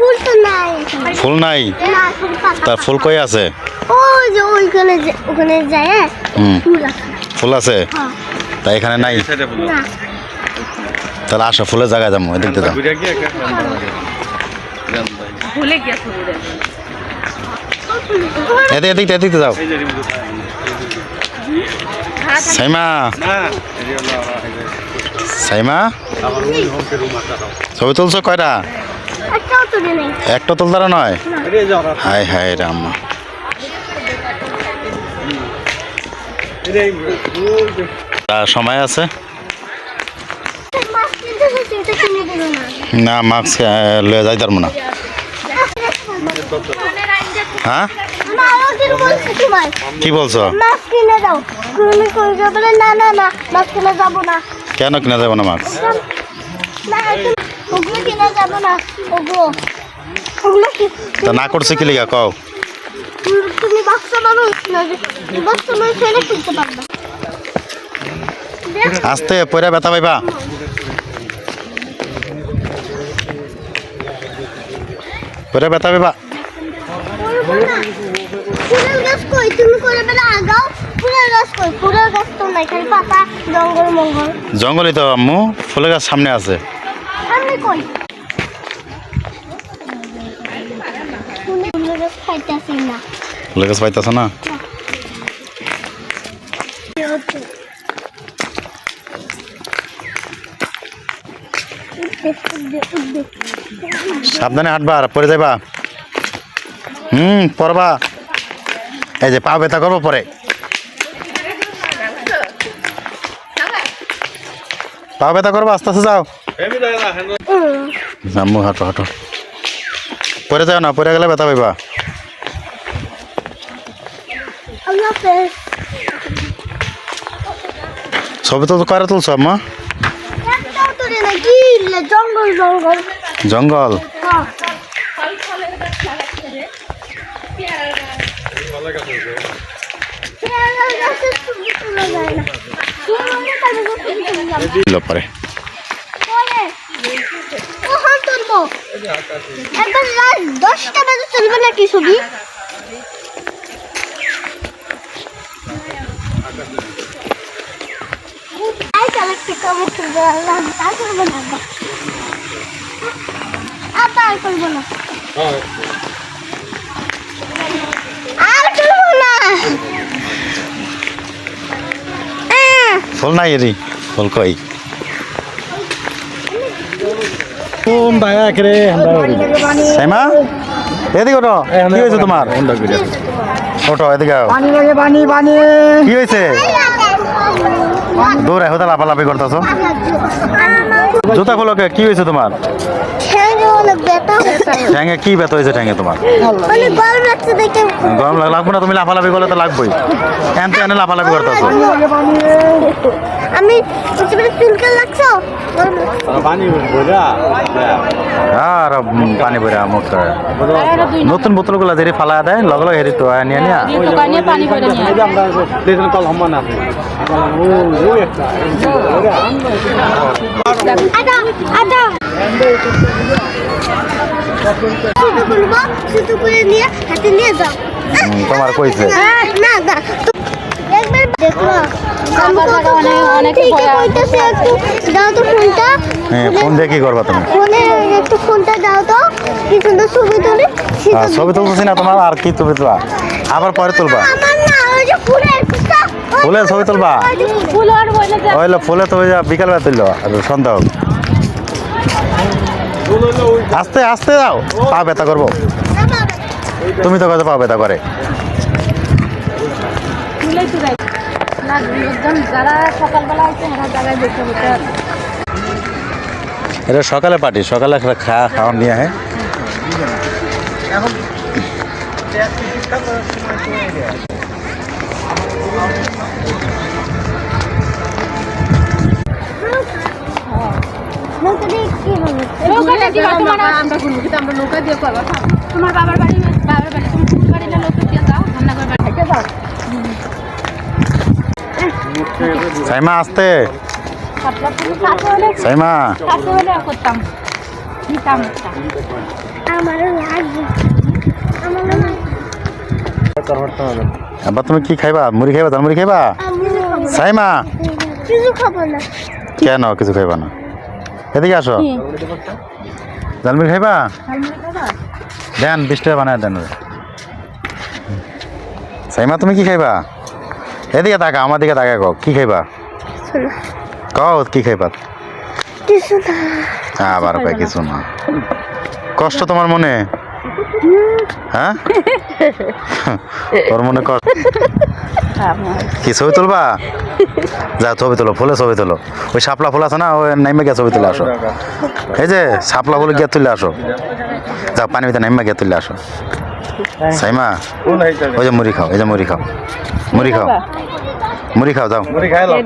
ফুল তো নাই। ফুল নাই? তার ফুল কই আছে? ওই যে ওইখানে ওখানে যায় হ্যাঁ, ফুল আছে। ফুল আছে? হ্যাঁ। তাই এখানে নাই? তাহলে আসো ফুলের জায়গায় যাব গিয়েছে ওরে এদিক এদিক এদিক যাও। সাইমা। সাইমা। ছবি তুলছো কয়টা? একটা তুলতারা নয় হাই হাই রাম্মা তা সময় আছে না মাস্ক লয়ে যাই পারব না হ্যাঁ কি বলছো কেন কিনা যাব না মাস্ক তা না করছে কি লিগা? কও। তুমি- বাক্সা পাবে না বাক্সা নয় ফেলে কিনতে পারবে। আস্তে পয়রা ব্যথা পাইবা। পয়রা ব্যথা পাইবা। করব গাছ কই? তুমি করে বেলা আগাও। ফুলের গাছ কই? ফুলের গাছ তো নাই খালি পাতা জঙ্গল তো আম্মু। ফুলের গাছ সামনে আছে। আমি কই? গাছ খাইতেছি না। পাইতেছ না? সাবধানে হাঁটবা আর পরে যাইবা। হুম পরবা এই যে পা ব্যথা করব পরে। পা ব্যথা করব আস্তে আস্তে যাও। আম্মু হাঁটো হাঁটো। পরে যাও না পরে গেলে ব্যথা পাইবা। ছবি তো করে তুলছো আম্মা? জঙ্গল। জঙ্গল জঙ্গল হ্যাঁ পেয়ারা গাছের ছবি তোলা যায় না। সুন্দর কালে ছবি তোলা যাবে। দিল পরে পরে। তুলবো? একদম রাত দশটা বাজে তুলবে নাকি ছবি আর না। আর না। ফুল নাই রে কই? কোন ভাইয়া রে আমরা সাইমা এদিকে ওটো কি হয়েছে তোমার? ওটো এদিকে আও। পানি লাগে পানি পানি। কি হয়েছে? দূর এখন লাফালাফি করতেছো। জুতা খোলোকে কি হয়েছে তোমার। ঠ্যাঙ্গে কি ব্যথা হয়েছে ঠ্যাঙ্গে তোমার? গরম লাগবে না তুমি লাফালাফি করলে তো লাগবেই। এনতে এনে লাফালাফি করতেছো। আমি চুলকে লাগছো আর পানি ভরে মুখ। নতুন বোতলগুলো যেরি ফালা দেয় লগ লগ হেরি তো নিয়ে নিয়া হুম, তোমার কইছে হ্যাঁ, না না একবার দেখো অনেক- অনেক থেকে ভয় কইতেছে একটু দাও তো ফোনটা। হ্যাঁ ফোন দিয়ে কি করবা তুমি? ফোনে একটু ফোনটা দাও তো। কি সুন্দর ছবি তুলি ছবি তুলতেছি না তোমার আর কি তুলবা? আবার পরে তুলবা? আমার না ওই যে ফুলের ছবি তুলবা? যে ফুল আর বইলে যা। ওইলে ফুলে তো ওই যে বিকালবেলা তুললো আর সন্ধ্যা হোক। আস্তে আস্তে যাও পা ব্যথা করব। তুমি তো কত পা ব্যথা করে? ফুলেই তো একদম যারা সকালবেলা আছে জায়গায় দেখতে বসে এটা সকালে পার্টি সকালে খাওয়া খাওয়া নিয়ে হ্যাঁ তোমার আমরা ঘুরবো কিন্তু আমরা নৌকা দিয়ে করব তোমার বাবার বাড়ি বাবার বাড়ি। তুমি ফুল বাড়ি না হটতে হবে না। আবার তুমি কি খাইবা? মুড়ি খাইবা? তার মুড়ি খাইবা? সাইমা। কিছু খাব না কেন? কিছু খাইবা না। এদিকে আসো। জালমুড়ি খাইবা? দেন বিশ টাকা বানায় দেন। সাইমা তুমি কি খাইবা? এদিকে তাকা আমার দিকে তাকা কি খাইবা? কও কি খাইবা? কিছু না। আবার কয় কিছু না। কষ্ট তোমার মনে? হ্যাঁ? তোর মনে কষ্ট? কি ছবি তুলবা? যা ছবি তোলো ফুলে ছবি তোলো। ওই শাপলা ফুল আছে না ওই নাইমে গিয়ে ছবি তুলে আসো। এই যে শাপলা ফুলে গিয়ে তুলে আসো। যা পানি ভিতরে নাইমে গিয়ে তুলে আসো। সাইমা ওই যে মুড়ি খাও এই যে মুড়ি খাও মুড়ি খাও। মুড়ি খাও যাও। মুড়ি খাইলাম